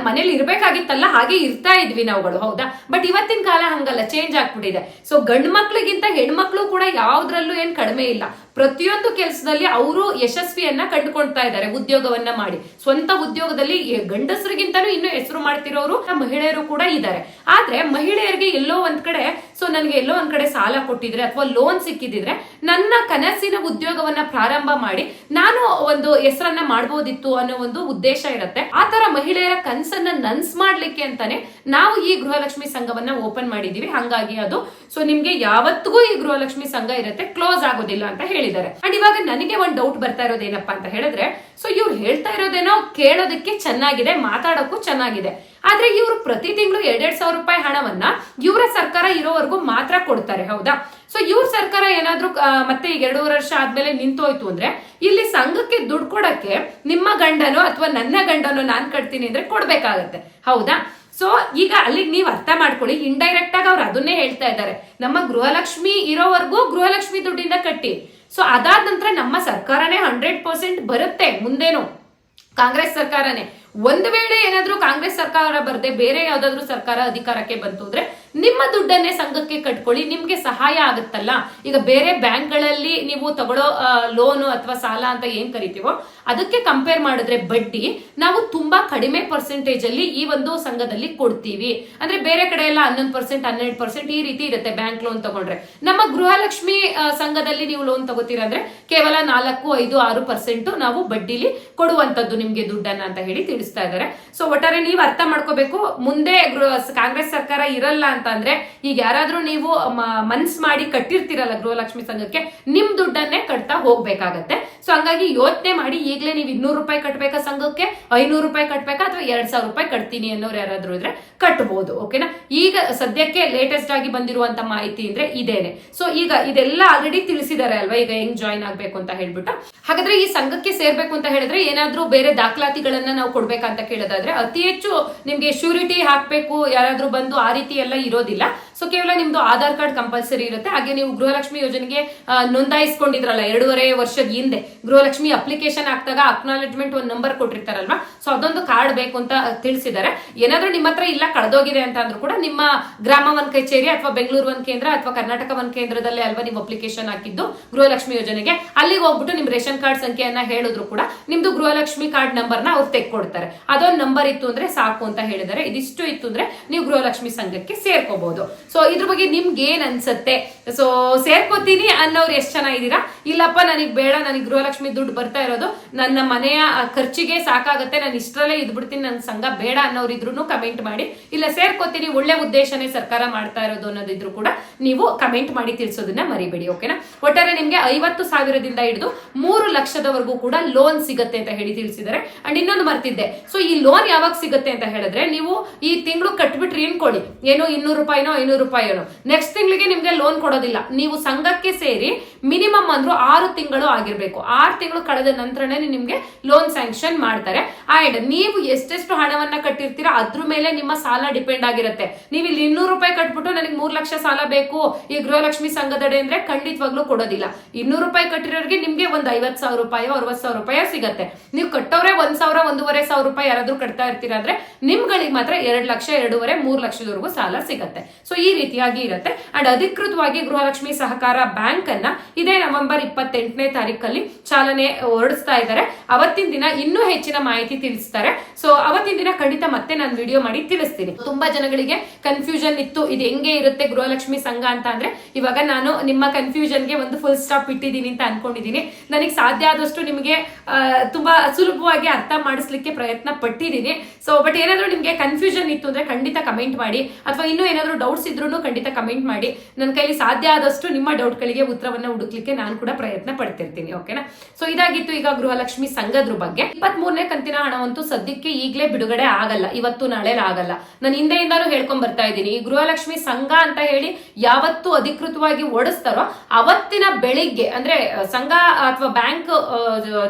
ಮನೇಲಿ ಇರ್ಬೇಕಾಗಿತ್ತಲ್ಲ, ಹಾಗೆ ಇರ್ತಾ ಇದ್ವಿ ನಾವುಗಳು ಹೌದಾ? ಬಟ್ ಇವತ್ತಿನ ಕಾಲ ಹಂಗಲ್ಲ ಚೇಂಜ್ ಆಗ್ಬಿಟ್ಟಿದೆ. ಸೊ ಗಂಡ್ ಮಕ್ಳಿಗಿಂತ ಹೆಣ್ಮಕ್ಳು ಕೂಡ ಯಾವ್ದ್ರಲ್ಲೂ ಏನ್ ಕಡಿಮೆ ಇಲ್ಲ. ಪ್ರತಿಯೊಂದು ಕೆಲಸದಲ್ಲಿ ಅವರು ಯಶಸ್ವಿಯನ್ನ ಕಂಡುಕೊಳ್ತಾ ಇದ್ದಾರೆ, ಉದ್ಯೋಗವನ್ನ ಮಾಡಿ. ಸ್ವಂತ ಉದ್ಯೋಗದಲ್ಲಿ ಗಂಡಸರಿಗಿಂತಲೂ ಇನ್ನೂ ಹೆಸರು ಮಾಡ್ತಿರೋರು ಮಹಿಳೆಯರು ಕೂಡ ಇದ್ದಾರೆ. ಆದ್ರೆ ಮಹಿಳೆಯರಿಗೆ ಎಲ್ಲೋ ಒಂದ್ ಕಡೆ, ಸೊ ನನಗೆ ಎಲ್ಲೋ ಒಂದ್ ಕಡೆ ಸಾಲ ಕೊಟ್ಟಿದ್ರೆ ಅಥವಾ ಲೋನ್ ಸಿಕ್ಕಿದ್ರೆ ನನ್ನ ಕನಸಿನ ಉದ್ಯೋಗವನ್ನ ಪ್ರಾರಂಭ ಮಾಡಿ ನಾನು ಒಂದು ಹೆಸರನ್ನ ಮಾಡಬಹುದಿತ್ತು ಅನ್ನೋ ಒಂದು ಉದ್ದೇಶ ಇರುತ್ತೆ. ಆತರ ತರ ಮಹಿಳೆಯರ ಕನಸನ್ನ ನನ್ಸ್ ಮಾಡ್ಲಿಕ್ಕೆ ಅಂತಾನೆ ನಾವು ಈ ಗೃಹಲಕ್ಷ್ಮಿ ಸಂಘವನ್ನ ಓಪನ್ ಮಾಡಿದೀವಿ. ಹಂಗಾಗಿ ಅದು, ಸೊ ನಿಮ್ಗೆ ಯಾವತ್ತಿಗೂ ಈ ಗೃಹಲಕ್ಷ್ಮಿ ಸಂಘ ಇರುತ್ತೆ, ಕ್ಲೋಸ್ ಆಗೋದಿಲ್ಲ ಅಂತ ಹೇಳಿದ್ದಾರೆ ಅಂಡ್ ಇವಾಗ ನನಗೆ ಒಂದು ಡೌಟ್ ಬರ್ತಾ ಇರೋದೇನಪ್ಪಾ ಅಂತ ಹೇಳಿದ್ರೆ ಸೊ ಇವ್ರು ಹೇಳ್ತಾ ಇರೋದೇನೋ ಕೇಳೋದಕ್ಕೆ ಚೆನ್ನಾಗಿದೆ, ಮಾತಾಡೋಕ್ಕೂ ಚೆನ್ನಾಗಿದೆ. ಆದ್ರೆ ಇವರು ಪ್ರತಿ ತಿಂಗಳು ಎರಡೆರಡ್ ಸಾವಿರ ರೂಪಾಯಿ ಹಣವನ್ನ ಇವರ ಸರ್ಕಾರ ಇರೋವರೆಗೂ ಮಾತ್ರ ಕೊಡ್ತಾರೆ, ಹೌದಾ? ಸೊ ಇವ್ರ ಸರ್ಕಾರ ಏನಾದ್ರೂ ಮತ್ತೆ ಈಗ ಎರಡೂವರೆ ವರ್ಷ ಆದ್ಮೇಲೆ ನಿಂತೋಯ್ತು ಅಂದ್ರೆ, ಇಲ್ಲಿ ಸಂಘಕ್ಕೆ ದುಡ್ಡು ಕೊಡಕ್ಕೆ ನಿಮ್ಮ ಗಂಡನೋ ಅಥವಾ ನನ್ನ ಗಂಡನೋ ನಾನ್ ಕಟ್ತೀನಿ ಅಂದ್ರೆ ಕೊಡ್ಬೇಕಾಗತ್ತೆ, ಹೌದಾ? ಸೊ ಈಗ ಅಲ್ಲಿ ನೀವು ಅರ್ಥ ಮಾಡ್ಕೊಳ್ಳಿ ಇಂಡೈರೆಕ್ಟ್ ಆಗಿ ಅವ್ರು ಅದನ್ನೇ ಹೇಳ್ತಾ ಇದ್ದಾರೆ. ನಮ್ಮ ಗೃಹಲಕ್ಷ್ಮಿ ಇರೋವರೆಗೂ ಗೃಹಲಕ್ಷ್ಮಿ ದುಡ್ಡಿಂದ ಕಟ್ಟಿ. ಸೊ ಅದಾದ ನಂತರ ನಮ್ಮ ಸರ್ಕಾರನೇ ಹಂಡ್ರೆಡ್ ಪರ್ಸೆಂಟ್ ಬರುತ್ತೆ ಮುಂದೇನು. ಕಾಂಗ್ರೆಸ್ ಸರ್ಕಾರನೇ. ಒಂದು ವೇಳೆ ಏನಾದ್ರೂ ಕಾಂಗ್ರೆಸ್ ಸರ್ಕಾರ ಬರದೆ ಬೇರೆ ಯಾವ್ದಾದ್ರು ಸರ್ಕಾರ ಅಧಿಕಾರಕ್ಕೆ ಬಂತು ಅಂದ್ರೆ ನಿಮ್ಮ ದುಡ್ಡನ್ನೇ ಸಂಘಕ್ಕೆ ಕಟ್ಕೊಳ್ಳಿ, ನಿಮ್ಗೆ ಸಹಾಯ ಆಗುತ್ತಲ್ಲ. ಈಗ ಬೇರೆ ಬ್ಯಾಂಕ್ಗಳಲ್ಲಿ ನೀವು ತಗೊಳ್ಳೋ ಲೋನು ಅಥವಾ ಸಾಲ ಅಂತ ಏನ್ ಕರಿತೀವೋ ಅದಕ್ಕೆ ಕಂಪೇರ್ ಮಾಡಿದ್ರೆ ಬಡ್ಡಿ ನಾವು ತುಂಬಾ ಕಡಿಮೆ ಪರ್ಸೆಂಟೇಜ್ ಅಲ್ಲಿ ಈ ಒಂದು ಸಂಘದಲ್ಲಿ ಕೊಡ್ತೀವಿ. ಅಂದ್ರೆ ಬೇರೆ ಕಡೆ ಎಲ್ಲ ಹನ್ನೊಂದು ಪರ್ಸೆಂಟ್ ಹನ್ನೆರಡು ಪರ್ಸೆಂಟ್ ಈ ರೀತಿ ಇರುತ್ತೆ ಬ್ಯಾಂಕ್ ಲೋನ್ ತಗೊಂಡ್ರೆ. ನಮ್ಮ ಗೃಹಲಕ್ಷ್ಮಿ ಸಂಘದಲ್ಲಿ ನೀವು ಲೋನ್ ತಗೋತೀರಾ ಅಂದ್ರೆ ಕೇವಲ ನಾಲ್ಕು, ಐದು, ಆರು ಪರ್ಸೆಂಟ್ ನಾವು ಬಡ್ಡಿಲಿ ಕೊಡುವಂತದ್ದು ನಿಮ್ಗೆ ದುಡ್ಡನ್ನ ಅಂತ ಹೇಳಿ ತಿಳಿಸ್ತಾ ಇದ್ದಾರೆ. ಸೊ ಒಟ್ಟಾರೆ ನೀವು ಅರ್ಥ ಮಾಡ್ಕೋಬೇಕು. ಮುಂದೆ ಕಾಂಗ್ರೆಸ್ ಸರ್ಕಾರ ಇರಲ್ಲ ಅಂತ ಅಂದ್ರೆ ಈಗ ಯಾರಾದ್ರೂ ನೀವು ಮನ್ಸ್ ಮಾಡಿ ಕಟ್ಟಿರ್ತೀರಲ್ಲ ಗೃಹಲಕ್ಷ್ಮಿ ಸಂಘಕ್ಕೆ, ನಿಮ್ ದುಡ್ಡನ್ನೇ ಕಟ್ತಾ ಹೋಗ್ಬೇಕಾಗತ್ತೆ. ಸೊ ಹಂಗಾಗಿ ಯೋಚನೆ ಮಾಡಿ ಈಗಲೇ ನೀವು ಇನ್ನೂರು ರೂಪಾಯಿ ಕಟ್ಬೇಕಾ ಸಂಘಕ್ಕೆ, ಐನೂರು ರೂಪಾಯಿ ಕಟ್ಬೇಕಾ ಅಥವಾ ಎರಡ್ ಸಾವಿರ ರೂಪಾಯಿ ಕಟ್ತೀನಿ ಅನ್ನೋರು ಯಾರಾದ್ರೂ ಇದ್ರೆ ಕಟ್ಬಹುದು ಓಕೆನಾ ಈಗ ಸದ್ಯಕ್ಕೆ ಲೇಟೆಸ್ಟ್ ಆಗಿ ಬಂದಿರುವಂತ ಮಾಹಿತಿ ಅಂದ್ರೆ ಇದೇನೆ. ಸೊ ಈಗ ಇದೆಲ್ಲ ಆಲ್ರೆಡಿ ತಿಳಿಸಿದ್ದಾರೆ ಅಲ್ವಾ? ಈಗ ಹೆಂಗ್ ಜಾಯಿನ್ ಆಗ್ಬೇಕು ಅಂತ ಹೇಳ್ಬಿಟ್ಟು. ಹಾಗಾದ್ರೆ ಈ ಸಂಘಕ್ಕೆ ಸೇರ್ಬೇಕು ಅಂತ ಹೇಳಿದ್ರೆ ಏನಾದ್ರೂ ಬೇರೆ ದಾಖಲಾತಿಗಳನ್ನ ನಾವು ಕೊಡ್ಬೇಕಂತ ಕೇಳೋದಾದ್ರೆ ಅತಿ ಹೆಚ್ಚು ನಿಮ್ಗೆ ಶ್ಯೂರಿಟಿ ಹಾಕ್ಬೇಕು ಯಾರಾದ್ರೂ ಬಂದು ಆ ರೀತಿ ಎಲ್ಲ ಇರೋದಿಲ್ಲ. ಸೊ ಕೇವಲ ನಿಮ್ದು ಆಧಾರ್ ಕಾರ್ಡ್ ಕಂಪಲ್ಸರಿ ಇರುತ್ತೆ. ಹಾಗೆ ನೀವು ಗೃಹಲಕ್ಷ್ಮಿ ಯೋಜನೆಗೆ ನೋಂದಾಯಿಸ್ಕೊಂಡಿದ್ರಲ್ಲ, ಎರಡೂವರೆ ವರ್ಷದ ಹಿಂದೆ. ಗೃಹಲಕ್ಷ್ಮಿ ಅಪ್ಲಿಕೇಶನ್ ಹಾಕಿದಾಗ ಅಕ್ನಾಲೆಜ್ಮೆಂಟ್ ಒಂದು ನಂಬರ್ ಕೊಟ್ಟಿರ್ತಾರಲ್ವಾ? ಸೊ ಅದೊಂದು ಕಾರ್ಡ್ ಬೇಕು ಅಂತ ತಿಳಿಸಿದ್ದಾರೆ. ಏನಾದ್ರೂ ನಿಮ್ಮ ಹತ್ರ ಇಲ್ಲ, ಕಳೆದೋಗಿದೆ ಅಂತ ಅಂದ್ರೂ ಕೂಡ ನಿಮ್ಮ ಗ್ರಾಮ ಒನ್ ಕಚೇರಿ ಅಥವಾ ಬೆಂಗಳೂರು ಒಂದ್ ಕೇಂದ್ರ ಅಥವಾ ಕರ್ನಾಟಕ ಒಂದ್ ಕೇಂದ್ರದಲ್ಲೇ ಅಲ್ವಾ ನೀವು ಅಪ್ಲಿಕೇಶನ್ ಹಾಕಿದ್ದು ಗೃಹಲಕ್ಷ್ಮಿ ಯೋಜನೆಗೆ. ಅಲ್ಲಿಗೆ ಹೋಗ್ಬಿಟ್ಟು ನಿಮ್ ರೇಷನ್ ಕಾರ್ಡ್ ಸಂಖ್ಯೆಯನ್ನ ಹೇಳಿದ್ರು ಕೂಡ ನಿಮ್ದು ಗೃಹಲಕ್ಷ್ಮಿ ಕಾರ್ಡ್ ನಂಬರ್ನ ಅವ್ರು ತೆಕ್ಕೊಡ್ತಾರೆ. ಅದೊಂದು ನಂಬರ್ ಇತ್ತು ಅಂದ್ರೆ ಸಾಕು ಅಂತ ಹೇಳಿದ್ದಾರೆ. ಇದಿಷ್ಟು ಇತ್ತು ಅಂದ್ರೆ ನೀವು ಗೃಹಲಕ್ಷ್ಮಿ ಸಂಘಕ್ಕೆ ಸೇರ್ಕೋಬಹುದು ಸೊ ಇದ್ರ ಬಗ್ಗೆ ನಿಮ್ಗೆ ಏನ್ ಅನ್ಸುತ್ತೆ? ಸೊ ಸೇರ್ಕೋತೀನಿ ಅನ್ನೋರು ಎಷ್ಟು ಜನ ಇದ್ದೀರಾ? ಇಲ್ಲಪ್ಪ, ನನಗೆ ಬೇಡ, ನನಗೆ ಗೃಹಲಕ್ಷ್ಮಿ ದುಡ್ಡು ಬರ್ತಾ ಇರೋದು. ನನ್ನ ಮನೆಯ ಖರ್ಚಿಗೆ ಸಾಕಾಗುತ್ತೆ, ನಾನು ಇಷ್ಟರಲ್ಲೇ ಇದ್ಬಿಡ್ತೀನಿ ನನ್ನ ಸಂಘ ಬೇಡ ಅನ್ನೋರು ಇದ್ರು ಕಮೆಂಟ್ ಮಾಡಿ. ಇಲ್ಲ, ಸೇರ್ಕೋತೀನಿ, ಒಳ್ಳೆ ಉದ್ದೇಶನೇ ಸರ್ಕಾರ ಮಾಡ್ತಾ ಇರೋದು ಅನ್ನೋದಿದ್ರು ಕೂಡ ನೀವು ಕಮೆಂಟ್ ಮಾಡಿ ತಿಳಿಸೋದನ್ನ ಮರಿಬೇಡಿ ಓಕೆನಾ ಒಟ್ಟಾರೆ ನಿಮ್ಗೆ ಐವತ್ತು ಸಾವಿರದಿಂದ ಹಿಡಿದು ಮೂರು ಲಕ್ಷದವರೆಗೂ ಕೂಡ ಲೋನ್ ಸಿಗತ್ತೆ ಅಂತ ಹೇಳಿ ತಿಳಿಸಿದ್ದಾರೆ. ಅಂಡ್ ಇನ್ನೊಂದು ಮರ್ತಿದ್ದೆ. ಸೊ ಈ ಲೋನ್ ಯಾವಾಗ ಸಿಗುತ್ತೆ ಅಂತ ಹೇಳಿದ್ರೆ, ನೀವು ಈ ತಿಂಗಳು ಕಟ್ಬಿಟ್ರಿ ಅನ್ಕೊಳ್ಳಿ. ಏನು ಇನ್ನೂರು ರೂಪಾಯಿನೋ ಐನೂರು ರೂಪಾಯಿನೋ ನೆಕ್ಸ್ಟ್ ತಿಂಗಳಿಗೆ ನಿಮ್ಗೆ ಲೋನ್ ಕೊಡೋದಿಲ್ಲ. ನೀವು ಸಂಘಕ್ಕೆ ಸೇರಿ ಮಿನಿಮಮ್ ಅಂದ್ರೂ ಆರು ತಿಂಗಳು ಆಗಿರ್ಬೇಕು. ಆರು ತಿಂಗಳು ಕಳೆದ ನಂತರನೇ ನಿಮ್ಗೆ ಲೋನ್ ಸ್ಯಾಂಕ್ಷನ್ ಮಾಡ್ತಾರೆ. ಅಂಡ್ ನೀವು ಎಷ್ಟೆಷ್ಟು ಹಣವನ್ನ ಕಟ್ಟಿರ್ತೀರಾ ಅದ್ರ ಮೇಲೆ ನಿಮ್ಮ ಸಾಲ ಡಿಪೆಂಡ್ ಆಗಿರುತ್ತೆ. ನೀವು ಇಲ್ಲಿ ಇನ್ನೂರು ರೂಪಾಯಿ ಕಟ್ಬಿಟ್ಟು ನನಗೆ ಮೂರ್ ಲಕ್ಷ ಸಾಲ ಬೇಕು. ಈ ಗೃಹಲಕ್ಷ್ಮಿ ಸಂಘದಡೆ ಅಂದ್ರೆ ಖಂಡಿತವಾಗ್ಲೂ ಕೊಡೋದಿಲ್ಲ. ಇನ್ನೂರು ರೂಪಾಯಿ ಕಟ್ಟಿರೋರಿಗೆ ನಿಮ್ಗೆ ಒಂದ್ ಐವತ್ ಸಾವಿರ ರೂಪಾಯಿ ಅರವತ್ ಸಾವಿರ ರೂಪಾಯಿ ಸಿಗತ್ತೆ. ನೀವು ಕಟ್ಟೋರೆ ಒಂದ್ ಸಾವಿರ, ಒಂದೂವರೆ ಸಾವಿರ ರೂಪಾಯಿ ಯಾರಾದ್ರೂ ಕಟ್ತಾ ಇರ್ತೀರಾ ಅಂದ್ರೆ ನಿಮ್ಗಳಿಗೆ ಮಾತ್ರ ಎರಡ್ ಲಕ್ಷ, ಎರಡೂವರೆ, ಮೂರ್ ಲಕ್ಷದವರೆಗೂ ಸಾಲ ಸಿಗತ್ತೆ. ಸೊ ಈ ರೀತಿಯಾಗಿ ಇರುತ್ತೆ. ಅಂಡ್ ಅಧಿಕೃತವಾಗಿ ಗೃಹಲಕ್ಷ್ಮಿ ಸಹಕಾರ ಬ್ಯಾಂಕ್ ಅನ್ನ ಇದೇ ನವೆಂಬರ್ ಇಪ್ಪತ್ತೆಂಟನೇ ತಾರೀಕಲ್ಲಿ ಚಾಲನೆ ಹೊರಡಿಸ್ತಾ ಇದ್ದಾರೆ. ಅವತ್ತಿನ ದಿನ ಇನ್ನೂ ಹೆಚ್ಚಿನ ಮಾಹಿತಿ ತಿಳಿಸ್ತಾರೆ. ಸೊ ಅವತ್ತಿನ ದಿನ ಖಂಡಿತ ಮತ್ತೆ ನಾನು ವಿಡಿಯೋ ಮಾಡಿ ತಿಳಿಸ್ತೀನಿ. ತುಂಬಾ ಜನಗಳಿಗೆ ಕನ್ಫ್ಯೂಷನ್ ಇತ್ತು. ಇದು ಹೆಂಗೆ ಇರುತ್ತೆ ಗೃಹಲಕ್ಷ್ಮಿ ಸಂಘ ಅಂತ ಅಂದ್ರೆ, ಇವಾಗ ನಾನು ನಿಮ್ಮ ಕನ್ಫ್ಯೂಷನ್ಗೆ ಒಂದು ಫುಲ್ ಸ್ಟಾಪ್ ಇಟ್ಟಿದ್ದೀನಿ ಅಂತ ಅನ್ಕೊಂಡಿದ್ದೀನಿ. ನನಗೆ ಸಾಧ್ಯ ಆದಷ್ಟು ನಿಮಗೆ ತುಂಬಾ ಸುಲಭವಾಗಿ ಅರ್ಥ ಮಾಡಿಸ್ಲಿಕ್ಕೆ ಪ್ರಯತ್ನ ಪಟ್ಟಿದ್ದೀನಿ. ಸೊ ಬಟ್ ಏನಾದ್ರೂ ನಿಮಗೆ ಕನ್ಫ್ಯೂಷನ್ ಇತ್ತು ಅಂದ್ರೆ ಖಂಡಿತ ಕಮೆಂಟ್ ಮಾಡಿ. ಅಥವಾ ಇನ್ನೂ ಏನಾದ್ರು ಡೌಟ್ಸ್ ಇದ್ರೂ ಖಂಡಿತ ಕಮೆಂಟ್ ಮಾಡಿ. ನನ್ನ ಕೈಲಿ ಸಾಧ್ಯ ಆದಷ್ಟು ನಿಮ್ಮ ಡೌಟ್ಗಳಿಗೆ ಉತ್ತರವನ್ನು ಹುಡುಕ್ಲಿಕ್ಕೆ ನಾನು ಕೂಡ ಪ್ರಯತ್ನ ಪಡ್ತಿರ್ತೀನಿ ಓಕೆನಾ ಸೊ ಇದಾಗಿತ್ತು ಈಗ ಗೃಹಲಕ್ಷ್ಮಿ ಸಂಘದ್ರ ಬಗ್ಗೆ. ಇಪ್ಪತ್ತ್ ಮೂರನೇ ಕಂತಿನ ಹಣವಂತೂ ಸದ್ಯಕ್ಕೆ ಈಗಲೇ ಬಿಡುಗಡೆ ಆಗಲ್ಲ, ಇವತ್ತು ನಾಳೆ ಆಗಲ್ಲ. ನಾನು ಹಿಂದೆಯಿಂದಾನು ಹೇಳ್ಕೊಂಡ್ ಬರ್ತಾ ಇದ್ದೀನಿ, ಈ ಗೃಹಲಕ್ಷ್ಮಿ ಸಂಘ ಅಂತ ಹೇಳಿ ಯಾವತ್ತು ಅಧಿಕೃತವಾಗಿ ಓಡಿಸ್ತಾರೋ ಅವತ್ತಿನ ಬೆಳಿಗ್ಗೆ, ಅಂದ್ರೆ ಸಂಘ ಅಥವಾ ಬ್ಯಾಂಕ್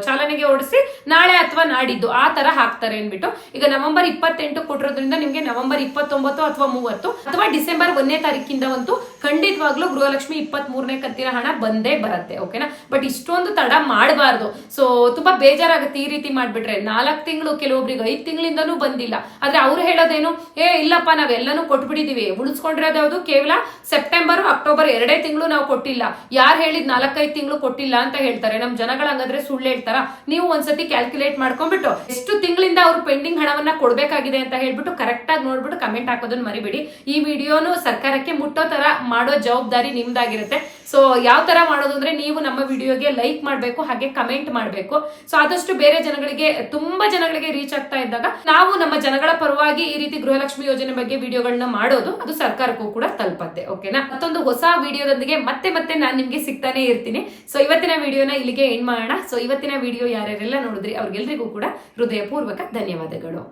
ಚಾಲನೆಗೆ ಓಡಿಸಿ ನಾಳೆ ಅಥವಾ ನಾಡಿದ್ದು ಆ ತರ ಹಾಕ್ತಾರೆ ಅನ್ಬಿಟ್ಟು ಈಗ ನವೆಂಬರ್ ಇಪ್ಪತ್ತೆಂಟು ಕೊಟ್ಟಿರೋದ್ರಿಂದ ನಿಮ್ಗೆ ನವೆಂಬರ್ ಇಪ್ಪತ್ತೊಂಬತ್ತು ಅಥವಾ ಮೂವತ್ತು, ಅಥವಾ ಡಿಸೆಂಬರ್ ಒಂದನೇ ತಾರೀಕಿಂದ ಅಂತೂ ಖಂಡಿತವಾಗ್ಲೂ ಗೃಹಲಕ್ಷ್ಮಿ ಇಪ್ಪತ್ತ್ ಮೂರನೇ ಕಂತಿನ ಹಣ ಬಂದೇ ಬರುತ್ತೆ ಓಕೆನಾ ಬಟ್ ಇಷ್ಟೊಂದು ತಡ ಮಾಡಬಾರ್ದು. ಸೊ ತುಂಬಾ ಬೇಜಾರಾಗುತ್ತೆ ಈ ರೀತಿ ಮಾಡ್ಬಿಟ್ರೆ. ನಾಲ್ಕು ತಿಂಗಳು, ಕೆಲವೊಬ್ರಿಗೆ ಐದ್ ತಿಂಗಳಿಂದನೂ ಬಂದಿಲ್ಲ. ಆದ್ರೆ ಅವ್ರು ಹೇಳೋದೇನು? ಏ, ಇಲ್ಲಪ್ಪ, ನಾವೆಲ್ಲನೂ ಕೊಟ್ಬಿಟ್ಟಿದೀವಿ. ಉಳಿಸ್ಕೊಂಡಿರೋದು ಯಾವುದು? ಕೇವಲ ಸೆಪ್ಟೆಂಬರ್, ಅಕ್ಟೋಬರ್ ಎರಡೇ ತಿಂಗಳು ನಾವು ಕೊಟ್ಟಿಲ್ಲ. ಯಾರು ಹೇಳಿದ್ ನಾಲ್ಕೈದು ತಿಂಗಳು ಕೊಟ್ಟಿಲ್ಲ ಅಂತ ಹೇಳ್ತಾರೆ. ನಮ್ ಜನಗಳ ಹಂಗಂದ್ರೆ ಸುಳ್ಳು ಹೇಳ್ತಾರ? ನೀವು ಒಂದ್ಸತಿ ಕ್ಯಾಲ್ಕುಲೇಟ್ ಮಾಡ್ಕೊಂಡ್ಬಿಟ್ಟು ಎಷ್ಟು ತಿಂಗಳಿಂದ ಅವ್ರು ಪೆಂಡಿಂಗ್ ಹಣವನ್ನ ಕೊಡ್ಬೇಕಾಗಿದೆ ಅಂತ ಹೇಳ್ಬಿಟ್ಟು ಕರೆಕ್ಟ್ ಆಗಿ ನೋಡ್ಬಿಟ್ಟು ಕಮೆಂಟ್ ಹಾಕೋದನ್ನ ಮರಿಬೇಡಿ. ಈ ವಿಡಿಯೋನು ಸರ್ಕಾರಕ್ಕೆ ಮುಟ್ಟೋ ತರ ಮಾಡೋ ಜವಾಬ್ದಾರಿ ನಿಮ್ದಾಗಿರುತ್ತೆ. ಸೊ ಯಾವ ತರ ಮಾಡೋದು ಅಂದ್ರೆ ನೀವು ನಮ್ಮ ವಿಡಿಯೋಗೆ ಲೈಕ್ ಮಾಡಬೇಕು, ಹಾಗೆ ಕಮೆಂಟ್ ಮಾಡಬೇಕು. ಸೊ ಆದಷ್ಟು ಬೇರೆ ಜನಗಳಿಗೆ, ತುಂಬಾ ಜನಗಳಿಗೆ ರೀಚ್ ಆಗ್ತಾ ಇದ್ದಾಗ ನಾವು ನಮ್ಮ ಜನಗಳ ಪರವಾಗಿ ಈ ರೀತಿ ಗೃಹಲಕ್ಷ್ಮಿ ಯೋಜನೆ ಬಗ್ಗೆ ವಿಡಿಯೋಗಳನ್ನ ಮಾಡೋದು ಅದು ಸರ್ಕಾರಕ್ಕೂ ಕೂಡ ತಲುಪತ್ತೆ ಓಕೆನಾ ಮತ್ತೊಂದು ಹೊಸ ವಿಡಿಯೋದೊಂದಿಗೆ ಮತ್ತೆ ಮತ್ತೆ ನಾನು ನಿಮ್ಗೆ ಸಿಗ್ತಾನೆ ಇರ್ತೀನಿ. ಸೊ ಇವತ್ತಿನ ವಿಡಿಯೋನ ಇಲ್ಲಿಗೆ ಎಂಡ್ ಮಾಡೋಣ. ಸೊ ಇವತ್ತಿನ ವಿಡಿಯೋ ಯಾರ್ಯಾರೆಲ್ಲ ನೋಡಿದ್ರಿ, ಅವ್ರಿಗೆಲ್ರಿಗೂ ಕೂಡ ಹೃದಯಪೂರ್ವಕ ಧನ್ಯವಾದಗಳು.